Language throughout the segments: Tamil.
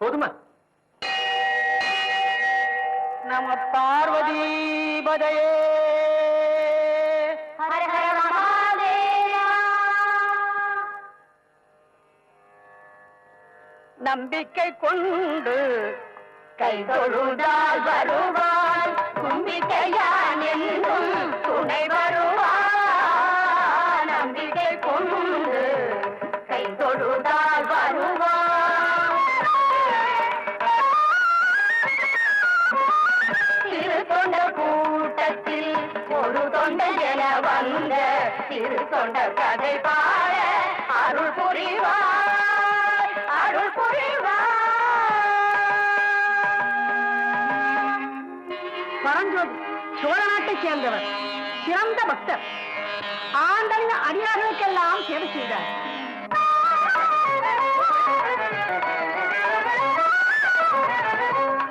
போதுமா? நம பார்வதி பதையே ஹர ஹர மகாதேவா. நம்பிக்கை கொண்டு கை தொழுதால் வருவாள் கும்பிக்கையான் என்னும் திரு கதை பாட அருள் புரிவாய் அருள் புரிவாய் பரஞ்சோதி சோழ நாட்டை சேர்ந்தவர் சிறந்த பக்தர். ஆண்டனின் அடியார்களுக்கெல்லாம் சேவை செய்தார்.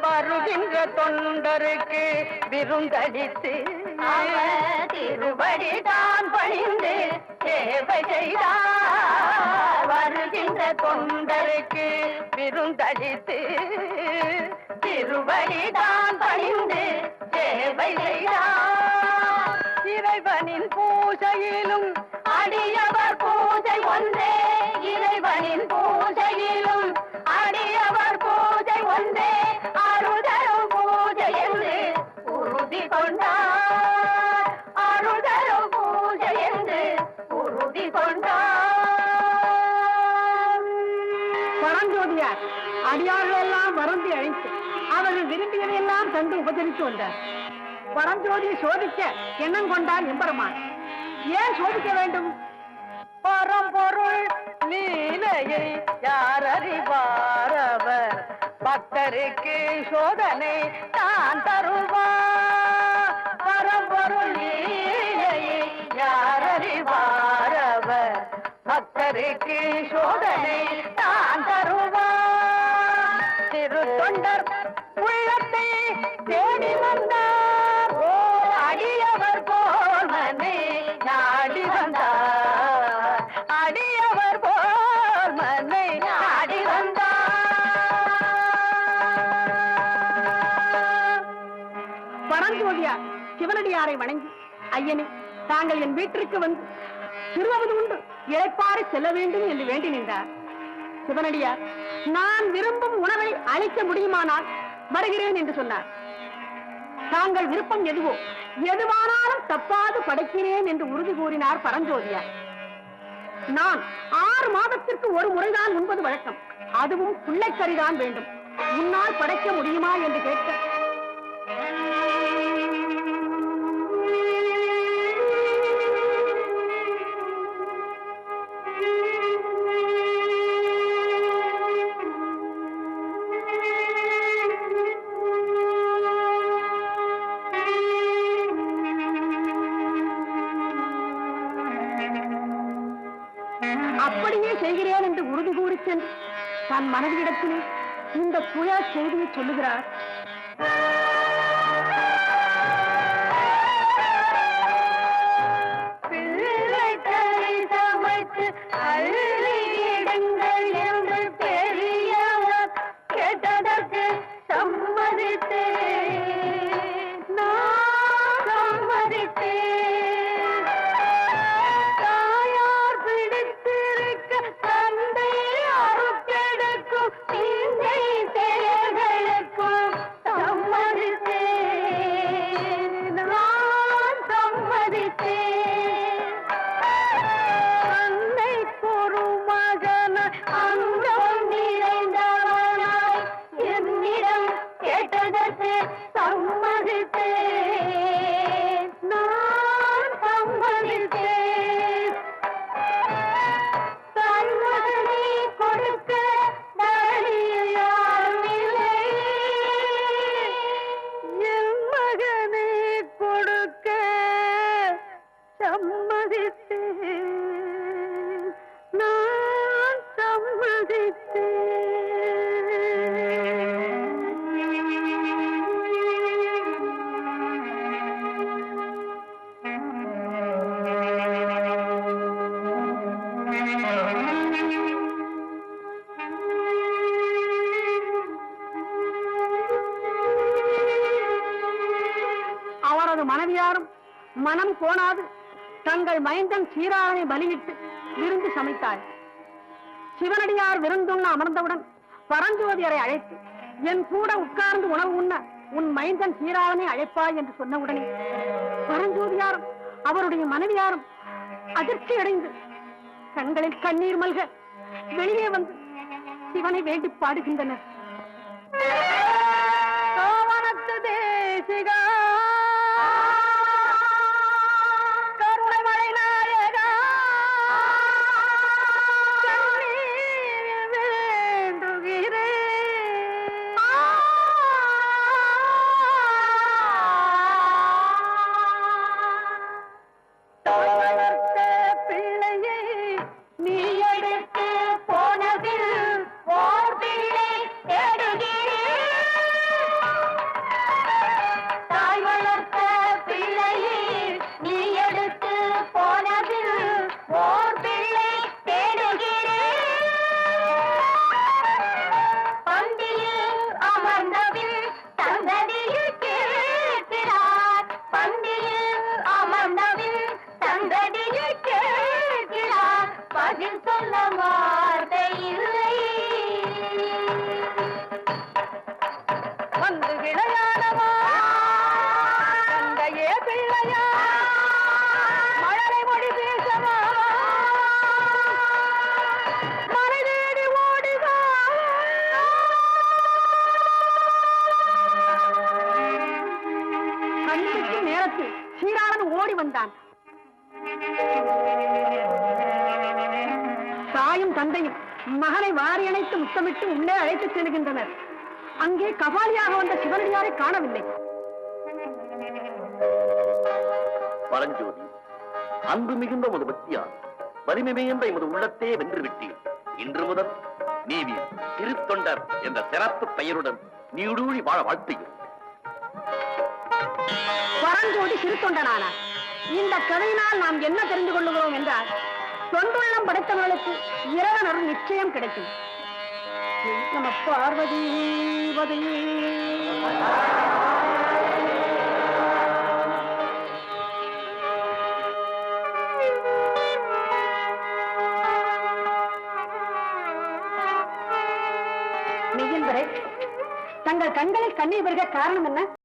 வருகின்ற தொண்டருக்கு விருந்தளித்து திருவடி தான் பணிந்து சேவை செய்தார் வருகின்ற தொண்டருக்கு விருந்தளித்து திருவடி தான் பணிந்து சேவை செய்தார் பரஞ்சோதியார் அடியார்கள் எல்லாம் வருந்தி அழைத்து அவர்கள் விரும்பியதையெல்லாம் தந்து உபசரித்து வந்தார். பரஞ்சோதியை சோதிக்க எண்ணம் கொண்டார் எம்பெருமான். ஏன் சோதிக்க வேண்டும்? பரம்பொருள் நீலையை யார் அறிவாரவர்? பக்தருக்கு சோதனை தான் தருவார். அவருக்கு சோதனை தான் தருவார். திரு தொண்டர் உள்ளத்தை தேடி வந்தார். ஓ அடியவர் போல் மனை நாடி வந்தார். அடியவர் போல் மனை நாடி வந்தார். பரஞ்சோதியார் சிவனடியாரை வணங்கி ஐயனே தாங்கள் என் வீட்டிற்கு வந்து திருவது உண்டு. இழைப்பாறு செல்ல வேண்டும் என்று வேண்டி நின்றார். சிவனடியார் நான் விரும்பும் உணவை அளிக்க முடியுமானால் வருகிறேன் என்று சொன்னார். தாங்கள் விருப்பம் எதுவோ எதுவானாலும் தப்பாது படைக்கிறேன் என்று உறுதி கூறினார் பரஞ்சோதியார். நான் ஆறு மாதத்திற்கு ஒரு முறைதான் உண்பது வழக்கம். அதுவும் பிள்ளைக்கறிதான் வேண்டும். உன்னால் படைக்க முடியுமா என்று கேட்க அப்படியே செய்கிறேன் என்று உறுதி கூறிச்சன் தன் மனைவியிடத்தில் இந்த புயா செய்தியை சொல்லுகிறார். பிள்ளைகளை சமைத்து அழு மனம் கோணாது. தங்கள் மைந்தன் சீராளனை பலியிட்டு விருந்து சமைத்தாள். சிவனடியார் விருந்துண்ண அமர்ந்தவுடன் பரஞ்சோதியரை அழைத்து என் கூட உட்கார்ந்து உணவு உண்ண உன் மைந்தன் சீராளனை அழைப்பாய் என்று சொன்னவுடனே பரஞ்சோதியாரும் அவருடைய மனைவியாரும் அதிர்ச்சி அடைந்து கண்களில் கண்ணீர் மல்க வெளியே வந்து சிவனை வேண்டி பாடுகின்றனர். Bye. கேட்கிறார் பதில் சொல்ல வார்த்தை இல்லை. வந்து விளையாடவா? தந்தையே பிள்ளையா? மழலை மொழி பேசவா? மலை தேடி ஓடிவா? கண்ணுக்கு நேரத்தில் சீராளன் ஓடி வந்தான். தாயும் தந்தையும் மகனை வாரி அணைத்து முத்தமிட்டு உள்ளே அழைத்துச் செல்கின்றனர். அங்கே கபாலியாக வந்த சிவனடியாரை காணவில்லை. பரஞ்சோதி அன்பு மிகுந்த உமது பக்தியால் வலிமை மிகுந்த எமது உள்ளத்தே வென்று விட்டீர். இன்று முதல் நீவி திருத்தொண்டர் என்ற சிறப்பு பெயருடன் நீடூழி வாழ வாழ்த்துகிறோம். பரஞ்சோதி சிறுத்தொண்டனானார். இந்த கதையினால் நாம் என்ன தெரிந்து கொள்ளுகிறோம் என்றால் தொண்டுள்ளம் படைத்தவர்களுக்கு இறைவனர் நிச்சயம் கிடைக்கும். நம்ம பார்வதி தங்கள் கண்களில் கண்ணீர் வருக காரணம் என்ன?